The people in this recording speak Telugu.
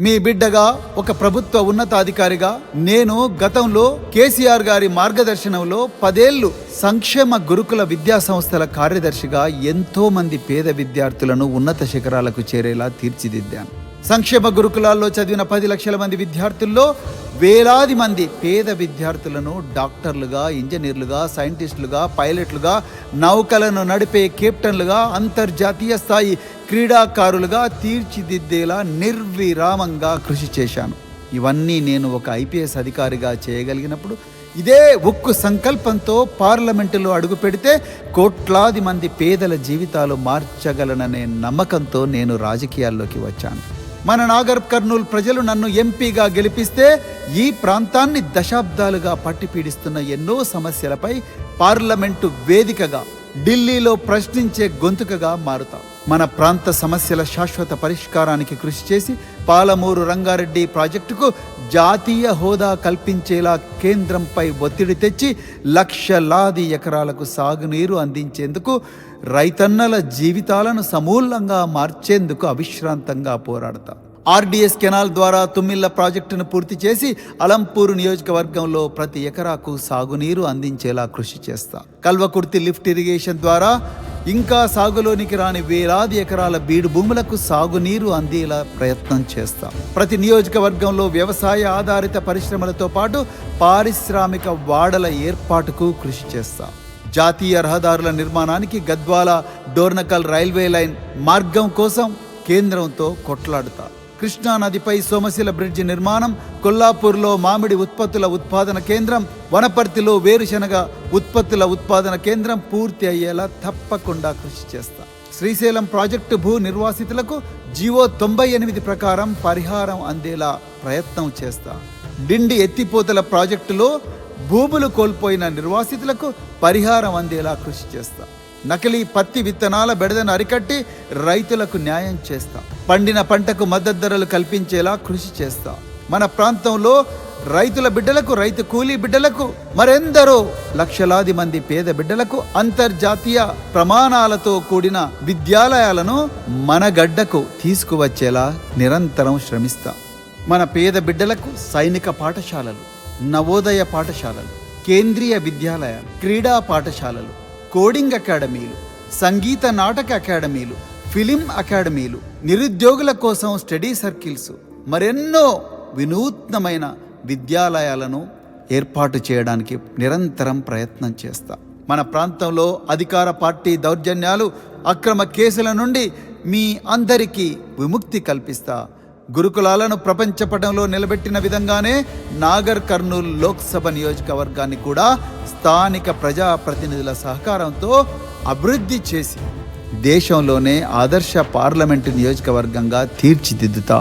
మీ బిడ్డగా ఒక ప్రభుత్వ ఉన్నతాధికారిగా నేను గతంలో కేసీఆర్ గారి మార్గదర్శనంలో పదేళ్ళు సంక్షేమ గురుకుల విద్యా సంస్థల కార్యదర్శిగా ఎంతో మంది పేద విద్యార్థులను ఉన్నత శిఖరాలకు చేరేలా తీర్చిదిద్దాను. సంక్షేమ గురుకులాల్లో చదివిన పది లక్షల మంది విద్యార్థుల్లో వేలాది మంది పేద విద్యార్థులను డాక్టర్లుగా ఇంజనీర్లుగా సైంటిస్టులుగా పైలట్లుగా నౌకలను నడిపే కెప్టెన్లుగా అంతర్జాతీయ స్థాయి క్రీడాకారులుగా తీర్చిదిద్దేలా నిర్విరామంగా కృషి చేశాను. ఇవన్నీ నేను ఒక ఐపీఎస్ అధికారిగా చేయగలిగినప్పుడు ఇదే ఉక్కు సంకల్పంతో పార్లమెంటులో అడుగు పెడితే కోట్లాది మంది పేదల జీవితాలు మార్చగలననే నమ్మకంతో నేను రాజకీయాల్లోకి వచ్చాను. మన నాగర్ కర్నూల్ ప్రజలు నన్ను ఎంపీగా గెలిపిస్తే ఈ ప్రాంతాన్ని దశాబ్దాలుగా పట్టి పీడిస్తున్న ఎన్నో సమస్యలపై పార్లమెంటు వేదికగా ఢిల్లీలో ప్రశ్నించే గొంతుకగా మారుతాం. మన ప్రాంత సమస్యల శాశ్వత పరిష్కారానికి కృషి చేసి పాలమూరు రంగారెడ్డి ప్రాజెక్టుకు జాతీయ హోదా కల్పించేలా కేంద్రంపై ఒత్తిడి తెచ్చి లక్షలాది ఎకరాలకు సాగునీరు అందించేందుకు రైతన్నల జీవితాలను సమూలంగా మార్చేందుకు అవిశ్రాంతంగా పోరాడతాం. ఆర్డీఎస్ కెనాల్ ద్వారా తుమ్మిళ్ళ ప్రాజెక్టును పూర్తి చేసి అలంపూరు నియోజకవర్గంలో ప్రతి ఎకరాకు సాగునీరు అందించేలా కృషి చేస్తా. కల్వకుర్తి లిఫ్ట్ ఇరిగేషన్ ద్వారా ఇంకా సాగులోనికి రాని వేలాది ఎకరాల బీడు భూములకు సాగునీరు అందేలా ప్రయత్నం చేస్తాం. ప్రతి నియోజకవర్గంలో వ్యవసాయ ఆధారిత పరిశ్రమలతో పాటు పారిశ్రామిక వాడల ఏర్పాటుకు కృషి చేస్తాం. జాతీయ రహదారుల నిర్మాణానికి గద్వాల డోర్నకల్ రైల్వే లైన్ మార్గం కోసం కేంద్రంతో కొట్లాడుతా. కృష్ణానదిపై సోమశిల బ్రిడ్జి నిర్మాణం కొల్లాపూర్లో మామిడి ఉత్పత్తుల ఉత్పాదన కేంద్రం వనపర్తిలో వేరుశనగ ఉత్పత్తుల ఉత్పాదన కేంద్రం పూర్తి అయ్యేలా తప్పకుండా కృషి చేస్తా. శ్రీశైలం ప్రాజెక్టు భూ నిర్వాసితులకు జీవో తొంభై ఎనిమిది ప్రకారం పరిహారం అందేలా ప్రయత్నం చేస్తా. డిండి ఎత్తిపోతల ప్రాజెక్టులో భూములు కోల్పోయిన నిర్వాసితులకు పరిహారం అందేలా కృషి చేస్తా. నకిలీ పత్తి విత్తనాల బెడదను అరికట్టి రైతులకు న్యాయం చేస్తా. పండిన పంటకు మద్దతు ధరలు కల్పించేలా కృషి చేస్తా. మన ప్రాంతంలో రైతుల బిడ్డలకు రైతు కూలీ బిడ్డలకు మరెందరో లక్షలాది మంది పేద బిడ్డలకు అంతర్జాతీయ ప్రమాణాలతో కూడిన విద్యాలయాలను మన గడ్డకు తీసుకువచ్చేలా నిరంతరం శ్రమిస్తా. మన పేద బిడ్డలకు సైనిక పాఠశాలలు నవోదయ పాఠశాలలు కేంద్రీయ విద్యాలయాలు క్రీడా పాఠశాలలు కోడింగ్ అకాడమీలు సంగీత నాటక అకాడమీలు ఫిలిం అకాడమీలు నిరుద్యోగుల కోసం స్టడీ సర్కిల్స్ మరెన్నో వినూత్నమైన విద్యాలయాలను ఏర్పాటు చేయడానికి నిరంతరం ప్రయత్నం చేస్తా. మన ప్రాంతంలో అధికార పార్టీ దౌర్జన్యాలు అక్రమ కేసుల నుండి మీ అందరికీ విముక్తి కల్పిస్తా. గురుకులాలను ప్రపంచ పటంలో నిలబెట్టిన విధంగానే నాగర్ కర్నూల్ లోక్సభ నియోజకవర్గాన్ని కూడా స్థానిక ప్రజాప్రతినిధుల సహకారంతో అభివృద్ధి చేసి దేశంలోనే ఆదర్శ పార్లమెంటు నియోజకవర్గంగా తీర్చిదిద్దుతా